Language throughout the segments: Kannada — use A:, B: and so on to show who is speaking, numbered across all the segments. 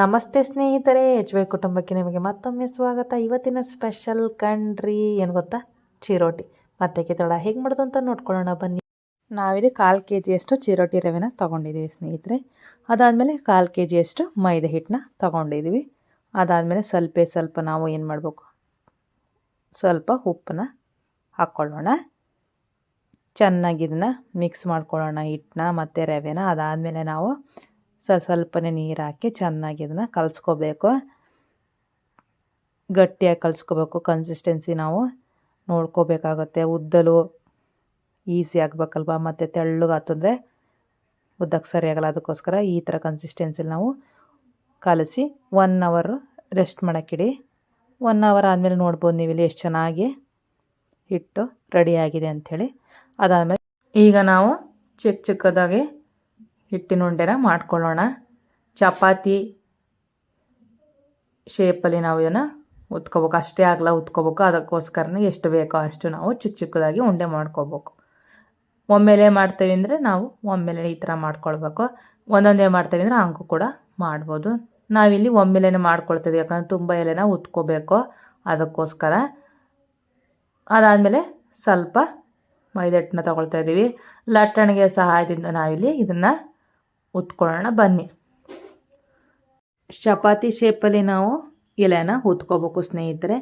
A: ನಮಸ್ತೆ ಸ್ನೇಹಿತರೆ ಎಚ್ ವೈ ಕುಟುಂಬಕ್ಕೆ ನಿಮಗೆ ಮತ್ತೊಮ್ಮೆ ಸ್ವಾಗತ. ಇವತ್ತಿನ ಸ್ಪೆಷಲ್ ಕಣ್ರಿ ಏನು ಗೊತ್ತಾ? ಚಿರೋಟಿ. ಮತ್ತೆ ಕಿತ್ತಳ, ಹೇಗೆ ಮಾಡೋದು ಅಂತ ನೋಡ್ಕೊಳ್ಳೋಣ, ಬನ್ನಿ. ನಾವಿಲ್ಲಿ ಕಾಲು ಕೆ ಜಿಯಷ್ಟು ಚಿರೋಟಿ ರವೆನ ತೊಗೊಂಡಿದ್ದೀವಿ ಸ್ನೇಹಿತರೆ. ಅದಾದಮೇಲೆ ಕಾಲು ಕೆ ಜಿಯಷ್ಟು ಮೈದಾ ಹಿಟ್ಟನ್ನ ತೊಗೊಂಡಿದ್ದೀವಿ ಅದಾದಮೇಲೆ ಸ್ವಲ್ಪ ಸ್ವಲ್ಪ ನಾವು ಏನು ಮಾಡಬೇಕು? ಸ್ವಲ್ಪ ಉಪ್ಪನ್ನ ಹಾಕ್ಕೊಳ್ಳೋಣ ಚೆನ್ನಾಗಿ ಇದನ್ನ ಮಿಕ್ಸ್ ಮಾಡ್ಕೊಳ್ಳೋಣ ಹಿಟ್ಟನ್ನ ಮತ್ತು ರವೆನ. ಅದಾದಮೇಲೆ ನಾವು ಸ್ವಲ್ಪ ಸ್ವಲ್ಪನೇ ನೀರು ಹಾಕಿ ಚೆನ್ನಾಗಿ ಇದನ್ನು ಕಲಿಸ್ಕೋಬೇಕು. ಗಟ್ಟಿಯಾಗಿ ಕಲಿಸ್ಕೋಬೇಕು. ಕನ್ಸಿಸ್ಟೆನ್ಸಿ ನಾವು ನೋಡ್ಕೋಬೇಕಾಗತ್ತೆ. ಉದ್ದಲು ಈಸಿ ಆಗಬೇಕಲ್ವ? ಮತ್ತು ತೆಳ್ಳಗೆ ಆತಂದರೆ ಉದ್ದಕ್ಕೆ ಸರಿಯಾಗಲ್ಲ ಅದಕ್ಕೋಸ್ಕರ ಈ ಥರ ಕನ್ಸಿಸ್ಟೆನ್ಸಿಲಿ ನಾವು ಕಲಸಿ ಒನ್ ಅವರು ರೆಸ್ಟ್ ಮಾಡೋಕ್ಕಿಡಿ. ಒನ್ ಅವರ್ ಆದಮೇಲೆ ನೋಡ್ಬೋದು ನೀವು ಇಲ್ಲಿ ಎಷ್ಟು ಚೆನ್ನಾಗಿ ಹಿಟ್ಟು ರೆಡಿಯಾಗಿದೆ ಅಂಥೇಳಿ. ಅದಾದಮೇಲೆ ಈಗ ನಾವು ಚಿಕ್ಕ ಚಿಕ್ಕದಾಗಿ ಹಿಟ್ಟಿನ ಉಂಡೆನ ಮಾಡ್ಕೊಳ್ಳೋಣ. ಚಪಾತಿ ಶೇಪಲ್ಲಿ ನಾವು ಇದನ್ನು ಉತ್ಕೋಬೇಕು. ಅಷ್ಟೇ ಆಗಲ್ಲ ಉತ್ಕೋಬೇಕು. ಅದಕ್ಕೋಸ್ಕರನೇ ಎಷ್ಟು ಬೇಕೋ ಅಷ್ಟು ನಾವು ಚಿಕ್ಕ ಚಿಕ್ಕದಾಗಿ ಉಂಡೆ ಮಾಡ್ಕೋಬೇಕು. ಒಮ್ಮೆಲೆ ಮಾಡ್ತೇವೆ ಅಂದರೆ ನಾವು ಒಮ್ಮೆಲೆ ಈ ಥರ ಮಾಡ್ಕೊಳ್ಬೇಕು. ಒಂದೊಂದೇ ಮಾಡ್ತೇವೆ ಅಂದರೆ ಹಂಗೂ ಕೂಡ ಮಾಡ್ಬೋದು. ನಾವಿಲ್ಲಿ ಒಮ್ಮೆಲೆ ಮಾಡ್ಕೊಳ್ತೀವಿ. ಯಾಕಂದರೆ ತುಂಬ ಎಲೆನ ಉತ್ಕೋಬೇಕು. ಅದಕ್ಕೋಸ್ಕರ ಅದಾದಮೇಲೆ ಸ್ವಲ್ಪ ಮೈದಟ್ಟನ್ನ ತೊಗೊಳ್ತಾ ಇದ್ದೀವಿ ಲಟ್ಟಣಿಗೆ ಸಹಾಯದಿಂದ ನಾವಿಲ್ಲಿ ಇದನ್ನು ಉತ್ಕೊಳ್ಳೋಣ, ಬನ್ನಿ. ಚಪಾತಿ ಶೇಪಲ್ಲಿ ನಾವು ಎಲೆನ ಉತ್ಕೋಬೇಕು ಸ್ನೇಹಿತರೆ.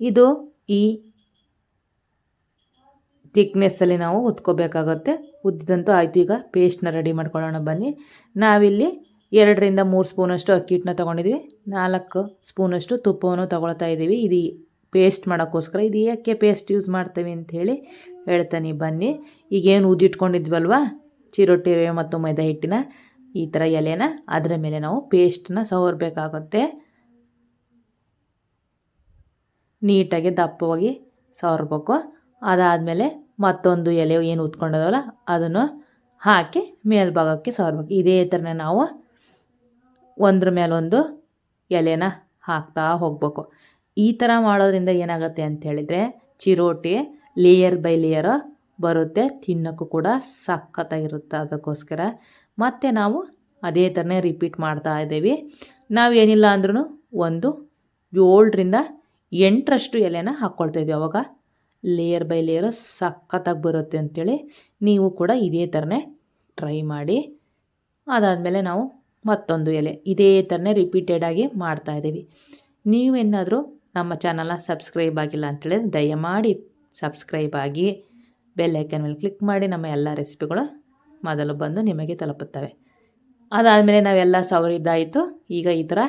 A: ಇದು ಈ ತಿಕ್ನೆಸ್ಸಲ್ಲಿ ನಾವು ಉತ್ಕೋಬೇಕಾಗುತ್ತೆ ಉದ್ದಿದಂತೂ ಆಯಿತು, ಈಗ ಪೇಸ್ಟ್ನ ರೆಡಿ ಮಾಡ್ಕೊಳ್ಳೋಣ, ಬನ್ನಿ. ನಾವಿಲ್ಲಿ ಎರಡರಿಂದ ಮೂರು ಸ್ಪೂನಷ್ಟು ಅಕ್ಕಿ ಹಿಟ್ಟನ್ನ ತೊಗೊಂಡಿದ್ವಿ. ನಾಲ್ಕು ಸ್ಪೂನಷ್ಟು ತುಪ್ಪವನ್ನು ತೊಗೊಳ್ತಾ ಇದ್ದೀವಿ ಇದು ಪೇಸ್ಟ್ ಮಾಡೋಕ್ಕೋಸ್ಕರ. ಇದು ಏಕೆ ಪೇಸ್ಟ್ ಯೂಸ್ ಮಾಡ್ತೇವೆ ಅಂಥೇಳಿ ಹೇಳ್ತಾನೆ, ಬನ್ನಿ. ಈಗೇನು ಉದ್ದಿಟ್ಕೊಂಡಿದ್ವಲ್ವ? ಚಿರೊಟ್ಟಿ ಮತ್ತು ಮೈದಾ ಹಿಟ್ಟಿನ. ಈ ಥರ ಎಲೆನ ಅದರ ಮೇಲೆ ನಾವು ಪೇಸ್ಟನ್ನ ಸವರಬೇಕಾಗುತ್ತೆ. ನೀಟಾಗಿ ದಪ್ಪವಾಗಿ ಸವರ್ಬೇಕು. ಅದಾದಮೇಲೆ ಮತ್ತೊಂದು ಎಲೆ ಏನು ಉತ್ಕೊಂಡದಲ್ಲ ಅದನ್ನು ಹಾಕಿ ಮೇಲ್ಭಾಗಕ್ಕೆ ಸವರ್ಬೇಕು. ಇದೇ ಥರನೇ ನಾವು ಒಂದ್ರ ಮೇಲೊಂದು ಎಲೆನ ಹಾಕ್ತಾ ಹೋಗಬೇಕು. ಈ ಥರ ಮಾಡೋದ್ರಿಂದ ಏನಾಗುತ್ತೆ ಅಂತ ಹೇಳಿದರೆ ಚಿರೋಟಿ ಲೇಯರ್ ಬೈ ಲೇಯರ್ ಬರುತ್ತೆ, ತಿನ್ನೋಕ್ಕೂ ಕೂಡ ಸಖತ್ತಾಗಿರುತ್ತೆ ಅದಕ್ಕೋಸ್ಕರ. ಮತ್ತು ನಾವು ಅದೇ ಥರನೇ ರಿಪೀಟ್ ಮಾಡ್ತಾ ಇದ್ದೀವಿ. ನಾವು ಏನಿಲ್ಲ ಅಂದ್ರೂ ಒಂದು ಏಳರಿಂದ ಎಂಟರಷ್ಟು ಎಲೆನ ಹಾಕ್ಕೊಳ್ತಾ ಇದ್ದೀವಿ. ಅವಾಗ ಲೇಯರ್ ಬೈ ಲೇಯರ್ ಸಖತ್ತಾಗಿ ಬರುತ್ತೆ ಅಂಥೇಳಿ ನೀವು ಕೂಡ ಇದೇ ಥರನೇ ಟ್ರೈ ಮಾಡಿ. ಅದಾದಮೇಲೆ ನಾವು ಮತ್ತೊಂದು ಎಲೆ ಇದೇ ಥರನೇ ರಿಪೀಟೆಡಾಗಿ ಮಾಡ್ತಾಯಿದ್ದೀವಿ ನೀವೇನಾದರೂ ನಮ್ಮ ಚಾನಲ್ನ ಸಬ್ಸ್ಕ್ರೈಬ್ ಆಗಿಲ್ಲ ಅಂಥೇಳಿ ದಯಮಾಡಿ ಸಬ್ಸ್ಕ್ರೈಬ್ ಆಗಿ. ಬೆಲ್ ಐಕನ್ ಮೇಲೆ ಕ್ಲಿಕ್ ಮಾಡಿ ನಮ್ಮ ಎಲ್ಲ ರೆಸಿಪಿಗಳು ಮೊದಲು ಬಂದು ನಿಮಗೆ ತಲುಪುತ್ತವೆ. ಅದಾದಮೇಲೆ ನಾವೆಲ್ಲ ಸವರಿದ್ದಾಯಿತು ಈಗ ಈ ಥರ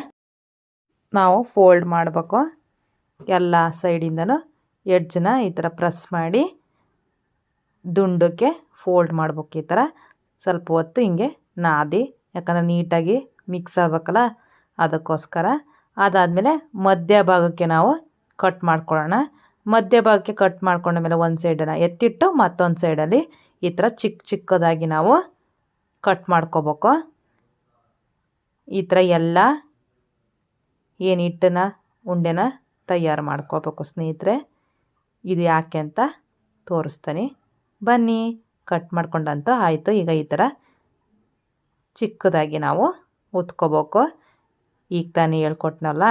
A: ನಾವು ಫೋಲ್ಡ್ ಮಾಡಬೇಕು. ಎಲ್ಲ ಸೈಡಿಂದನೂ ಎಡ್ಜನ್ನ ಈ ಥರ ಪ್ರೆಸ್ ಮಾಡಿ ದುಂಡಕ್ಕೆ ಫೋಲ್ಡ್ ಮಾಡ್ಬೇಕು ಈ ಥರ. ಸ್ವಲ್ಪ ಹೊತ್ತು ಹಿಂಗೆ ನಾದಿ, ಯಾಕಂದರೆ ನೀಟಾಗಿ ಮಿಕ್ಸ್ ಆಗ್ಬೇಕಲ್ಲ ಅದಕ್ಕೋಸ್ಕರ. ಅದಾದಮೇಲೆ ಮಧ್ಯ ಭಾಗಕ್ಕೆ ನಾವು ಕಟ್ ಮಾಡ್ಕೊಳ್ಳೋಣ. ಮಧ್ಯ ಭಾಗಕ್ಕೆ ಕಟ್ ಮಾಡ್ಕೊಂಡ ಮೇಲೆ ಒಂದು ಸೈಡನ್ನ ಎತ್ತಿಟ್ಟು ಮತ್ತೊಂದು ಸೈಡಲ್ಲಿ ಈ ಥರ ಚಿಕ್ಕ ಚಿಕ್ಕದಾಗಿ ನಾವು ಕಟ್ ಮಾಡ್ಕೋಬೇಕು. ಈ ಥರ ಎಲ್ಲ ಏನು ಹಿಟ್ಟನ್ನ, ಉಂಡೆನ ತಯಾರು ಮಾಡ್ಕೋಬೇಕು ಸ್ನೇಹಿತರೆ. ಇದು ಯಾಕೆ ಅಂತ ತೋರಿಸ್ತೀನಿ. ಬನ್ನಿ ಕಟ್ ಮಾಡ್ಕೊಂಡಂತ ಆಯಿತು. ಈಗ ಈ ಥರ ಚಿಕ್ಕದಾಗಿ ನಾವು ಉತ್ಕೋಬೇಕು. ಈಗ ತಾನೇ ಹೇಳ್ಕೊಟ್ನಲ್ಲ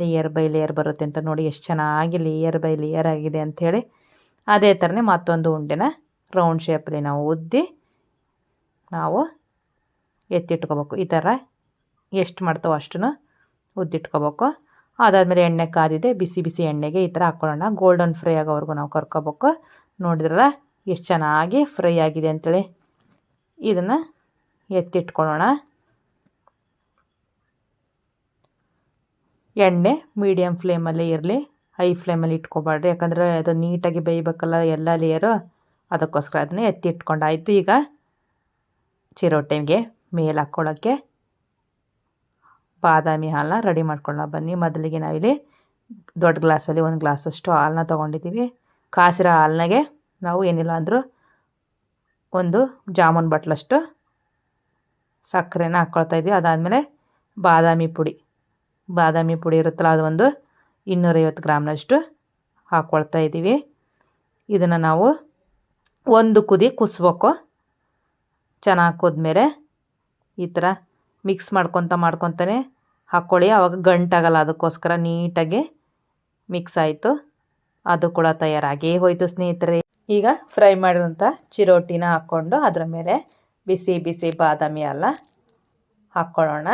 A: ಲೇಯರ್ ಬೈ ಲೇಯರ್ ಬರುತ್ತೆ ಅಂತ ನೋಡಿ ಎಷ್ಟು ಚೆನ್ನಾಗಿ ಲೇಯರ್ ಬೈ ಲೇಯರ್ ಆಗಿದೆ ಅಂಥೇಳಿ ಅದೇ ಥರನೇ ಮತ್ತೊಂದು ಉಂಡೆನ ರೌಂಡ್ ಶೇಪಲ್ಲಿ ನಾವು ಉದ್ದಿ ನಾವು ಎತ್ತಿಟ್ಕೋಬೇಕು. ಈ ಥರ ಎಷ್ಟು ಮಾಡ್ತಾವೋ ಅಷ್ಟನ್ನು ಉದ್ದಿಟ್ಕೋಬೇಕು. ಅದಾದಮೇಲೆ ಎಣ್ಣೆ ಕಾದಿದೆ, ಬಿಸಿ ಬಿಸಿ ಎಣ್ಣೆಗೆ ಈ ಥರ ಹಾಕ್ಕೊಳ್ಳೋಣ ಗೋಲ್ಡನ್ ಫ್ರೈ ಆಗೋವರೆಗೂ ನಾವು ಕರ್ಕೋಬೇಕು. ನೋಡಿದ್ರಲ್ಲ, ಎಷ್ಟು ಚೆನ್ನಾಗಿ ಫ್ರೈ ಆಗಿದೆ ಅಂಥೇಳಿ ಇದನ್ನು ಎತ್ತಿಟ್ಕೊಳ್ಳೋಣ. ಎಣ್ಣೆ ಮೀಡಿಯಮ್ ಫ್ಲೇಮಲ್ಲಿ ಇರಲಿ ಹೈ ಫ್ಲೇಮಲ್ಲಿ ಇಟ್ಕೊಬಾರ್ದು. ಯಾಕಂದರೆ ಅದು ನೀಟಾಗಿ ಬೇಯಬೇಕಲ್ಲ ಎಲ್ಲ ಲೇಯರು ಅದಕ್ಕೋಸ್ಕರ ಅದನ್ನೇ ಎತ್ತಿ ಇಟ್ಕೊಂಡಾಯಿತು ಈಗ. ಚಿರೋಟೆಗೆ ಮೇಲೆ ಹಾಕ್ಕೊಳ್ಳೋಕ್ಕೆ ಬಾದಾಮಿ ಹಾಲನ್ನ ರೆಡಿ ಮಾಡ್ಕೊಳ್ಳೋಣ. ಬನ್ನಿ, ಮೊದಲಿಗೆ ನಾವಿಲ್ಲಿ ದೊಡ್ಡ ಗ್ಲಾಸಲ್ಲಿ ಒಂದು ಗ್ಲಾಸಷ್ಟು ಹಾಲನ್ನ ತೊಗೊಂಡಿದ್ದೀವಿ. ಕಾಸಿರೋ ಹಾಲ್ನಾಗೆ ನಾವು ಏನಿಲ್ಲ ಅಂದರೂ ಒಂದು ಜಾಮೂನ್ ಬಟ್ಲಷ್ಟು ಸಕ್ಕರೆನ ಹಾಕ್ಕೊಳ್ತಾ ಇದ್ದೀವಿ ಅದಾದಮೇಲೆ ಬಾದಾಮಿ ಪುಡಿ. ಬಾದಾಮಿ ಪುಡಿ ಇರುತ್ತಲ್ಲ, ಅದು ಒಂದು ಇನ್ನೂರೈವತ್ತು ಗ್ರಾಮ್ನಷ್ಟು ಹಾಕ್ಕೊಳ್ತಾ ಇದ್ದೀವಿ. ಇದನ್ನು ನಾವು ಒಂದು ಕುದಿ ಕುಸ್ಬೇಕು. ಚೆನ್ನಾಗಿ ಕುದ್ಮೇಲೆ ಈ ಥರ ಮಿಕ್ಸ್ ಮಾಡ್ಕೊತ ಮಾಡ್ಕೊತಾನೆ ಹಾಕ್ಕೊಳ್ಳಿ ಆವಾಗ ಗಂಟಾಗಲ್ಲ, ಅದಕ್ಕೋಸ್ಕರ ನೀಟಾಗಿ ಮಿಕ್ಸ್ ಆಯಿತು. ಅದು ಕೂಡ ತಯಾರಾಗಿ ಹೋಯಿತು ಸ್ನೇಹಿತರೆ. ಈಗ ಫ್ರೈ ಮಾಡಿದಂಥ ಚಿರೋಟಿನ ಹಾಕ್ಕೊಂಡು ಅದರ ಮೇಲೆ ಬಿಸಿ ಬಿಸಿ ಬಾದಾಮಿ ಎಲ್ಲ ಹಾಕ್ಕೊಳ್ಳೋಣ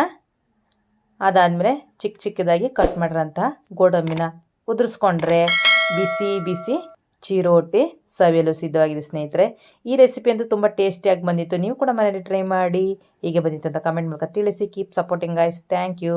A: ಅದಾದಮೇಲೆ ಚಿಕ್ಕ ಚಿಕ್ಕದಾಗಿ ಕಟ್ ಮಾಡಿರೋಂಥ ಗೋಡಂಬಿನ ಉದುರಿಸ್ಕೊಂಡ್ರೆ ಬಿಸಿ ಬಿಸಿ ಚಿರೋಟಿ, ಸವಿಯಲು ಸಿದ್ಧವಾಗಿದೆ ಸ್ನೇಹಿತರೆ. ಈ ರೆಸಿಪಿ ಅಂತೂ ತುಂಬ ಟೇಸ್ಟಿಯಾಗಿ ಬಂದಿತ್ತು. ನೀವು ಕೂಡ ಮನೇಲಿ ಟ್ರೈ ಮಾಡಿ, ಹೀಗೆ ಬಂದಿತ್ತು ಅಂತ ಕಮೆಂಟ್ ಮೂಲಕ ತಿಳಿಸಿ. Keep supporting guys thank you